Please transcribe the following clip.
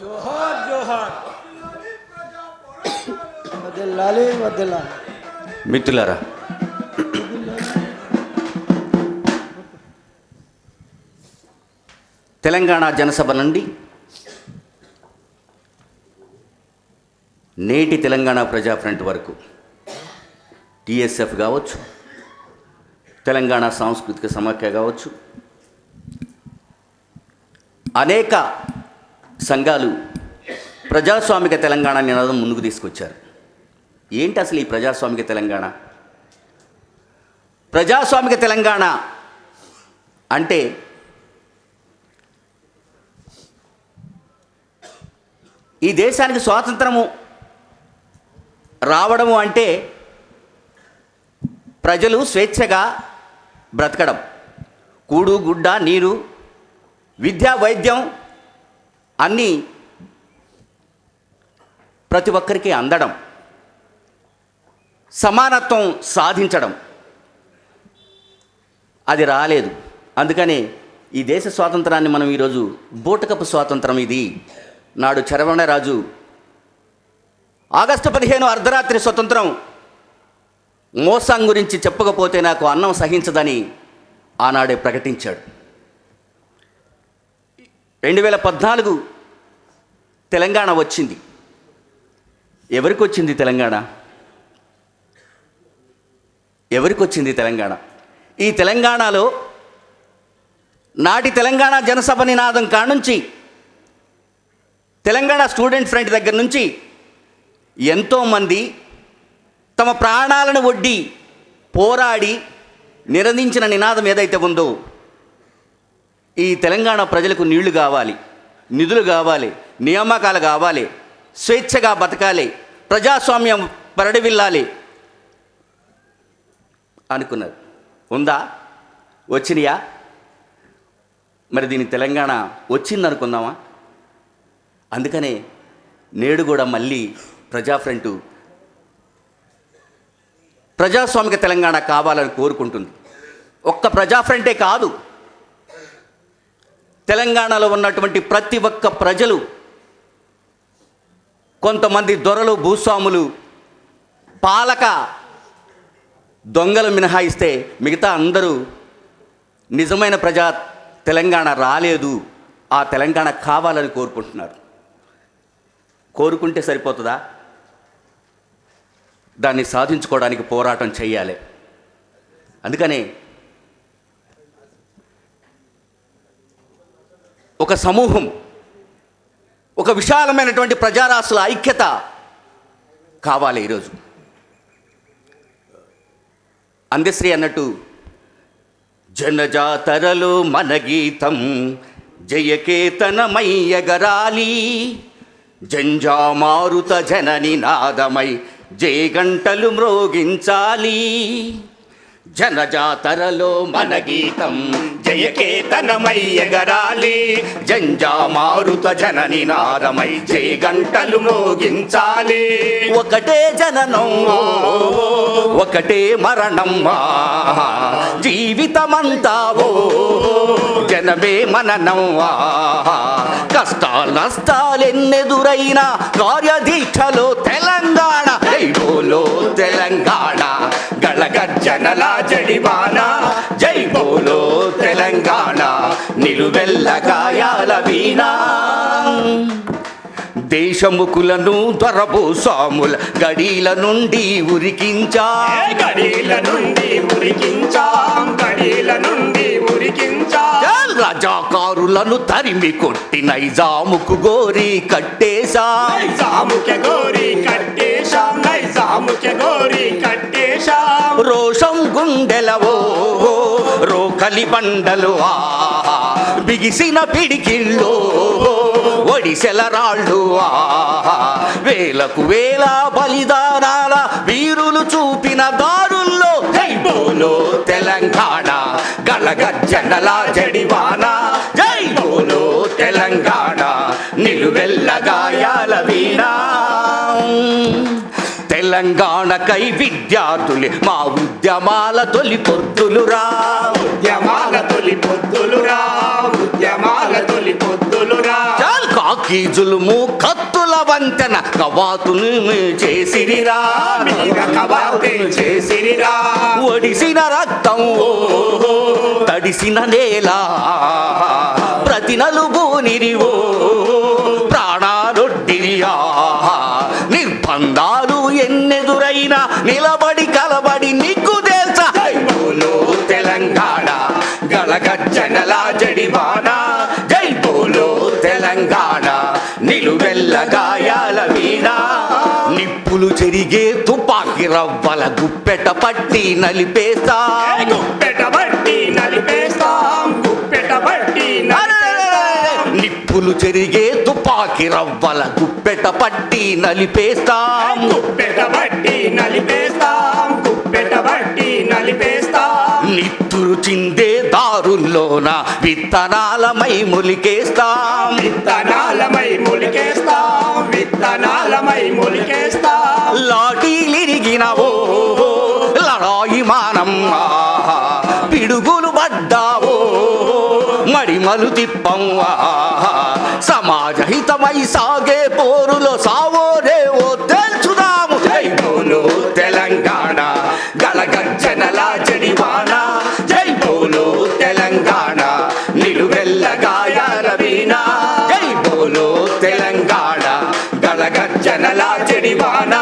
జోహార్ జోహార్. మిత్రులారా తెలంగాణ జనసభ నుండి నేటి తెలంగాణ ప్రజా ఫ్రంట్ వరకు టీఎస్ఎఫ్ కావచ్చు తెలంగాణ సాంస్కృతిక సమాఖ్య కావచ్చు అనేక సంఘాలు ప్రజాస్వామిక తెలంగాణ నినాదం ముందుకు తీసుకొచ్చారు. ఏంటి అసలు ఈ ప్రజాస్వామిక తెలంగాణ? ప్రజాస్వామిక తెలంగాణ అంటే ఈ దేశానికి స్వాతంత్రము రావడము అంటే ప్రజలు స్వేచ్ఛగా బ్రతకడం. కూడు గుడ్డ నీరు విద్య వైద్యం అన్నీ ప్రతి ఒక్కరికి అందడం సమానత్వం సాధించడం. అది రాలేదు. అందుకనే ఈ దేశ స్వాతంత్రాన్ని మనం ఈరోజు బూటకపు స్వాతంత్రం ఇది. నాడు చరవణరాజు ఆగస్టు పదిహేను అర్ధరాత్రి స్వతంత్రం మోసం గురించి చెప్పకపోతే నాకు అన్నం సహించదని ఆనాడే ప్రకటించాడు. రెండు వేల పద్నాలుగు తెలంగాణ వచ్చింది. ఎవరికి వచ్చింది తెలంగాణ? ఎవరికి వచ్చింది తెలంగాణ? ఈ తెలంగాణలో నాటి తెలంగాణ జనసభ నినాదం కానుంచి తెలంగాణ స్టూడెంట్ ఫ్రంట్ దగ్గర నుంచి ఎంతోమంది తమ ప్రాణాలను ఒడ్డి పోరాడి నిరందించిన నినాదం ఏదైతే ఉందో ఈ తెలంగాణ ప్రజలకు నీళ్ళు కావాలి నిధులు కావాలి నియామకాలు కావాలి స్వేచ్ఛగా బతకాలి ప్రజాస్వామ్యం పరడివిల్లాలి అనుకున్నారు. ఉందా? వచ్చినాయా? మరి దీని తెలంగాణ వచ్చింది అనుకుందామా అందుకనే నేడు కూడా మళ్ళీ ప్రజాఫ్రంటు ప్రజాస్వామిక తెలంగాణ కావాలని కోరుకుంటుంది. ఒక్క ప్రజాఫ్రంటే కాదు. తెలంగాణలో ఉన్నటువంటి ప్రతి ఒక్క ప్రజలు కొంతమంది దొరలు భూస్వాములు పాలక దొంగలు మినహాయిస్తే మిగతా అందరూ నిజమైన ప్రజా తెలంగాణ రాలేదు ఆ తెలంగాణ కావాలని కోరుకుంటున్నారు. కోరుకుంటే సరిపోతుందా? దాన్ని సాధించుకోవడానికి పోరాటం చేయాలి. అందుకనే ఒక సమూహం ఒక విశాలమైనటువంటి ప్రజారాశుల ఐక్యత కావాలి ఈరోజు. అందశ్రీ అన్నట్టు జనజాతరలో మన గీతం జయకేతనమయ్యగరాలి జంజామారుత జనని నాదమై జయగంటలు మ్రోగించాలి. జనజాతరలో మన గీతం జయకేతనమయ్యగరాలి. జంజామారుత జనని నాదమై జయగంటలు మోగించాలి. ఒకటే జననం ఒకటే మరణం జీవితమంతా ఓ జనమే మననవ్వా కష్టాలు నష్టాలెన్నెదురైనా కార్యదీక్షలో తెలంగాణ తెలంగాణ. తెలంగాణ గళగర్జనల జడివాన. జైబోలో తెలంగాణ నిలువెల్ల గాయాల వీణా. దేశముకులను దొరబో సాముల గడీల నుండి ఉరికించా. గడీల నుండి ఉరికించాం గడీల నుండి ఉరికించాం. రజాకారులను తరిమి కొట్టి నైజాముకు గోరి కట్టేశా. నైజాముఖ్య గోరి కట్టేశాం నైజాముఖ్య గోరి కట్టేశాం. రోషం గుండెలవో రోకలి బండలు ఆ బిగిసిన పిడికిళ్ళు ఒడిసెల రాళ్ళు ఆ వేలకు వేల బలిదానాల వీరులు చూపిన దారుల్లో జైబోలో తెలంగాణ గలగజ్జనలా జడివాన. జైబోలో తెలంగాణ నిలువెల్ల గాయాల వీణా. తెలంగాణకై విద్యార్థులే మా ఉద్యమాల తొలి పొత్తులురా. ఉద్యమాల తొలి పొద్దులురా ఉద్యమాల తొలి పొద్దులురా చాలు కాకి జులుము కత్తుల వంతెన కవాతును చేసిరిరా. చేసిరిరా. ఒడిసిన రక్తం తడిసిన నేల ప్రతి నలుగు నిరివో ప్రాణాలొడ్డిరియా నిర్బంధాలు ఎన్నెదురైనా నిలబడి కలబడి నీకు తెలుసా తెలంగాణ గలగజ్జనల జడివాన. జై బోలో తెలంగాణ నిలువెల్ల గాయాల వీణ నిప్పులు చెరిగే తుపాకి రవ్వల గుప్పెట పట్టి నలిపేస్తా. గుప్పెట బట్టి నలిపేస్తాం గుప్పెట నలిపేస్తాం. నిప్పులు చెరిగే తుపాకి రవ్వల గుప్పెట పట్టి నలిపేస్తాం. గుప్పెట చిందే దారుల్లోన విత్తనాలమై మొలికేస్తాం విత్తనాలమై మొలికేస్తాం విత్తనాలమై మొలికేస్తాం లాఠీలిరిగినవో లడాయి మానం. పిడుగులు పడ్డావో మడిమలు. సమాజ హితమై సాగే పోరులో సావోరేవో వీణ జై బోలో తెలంగాణ గలగజ్జనల జడివాన?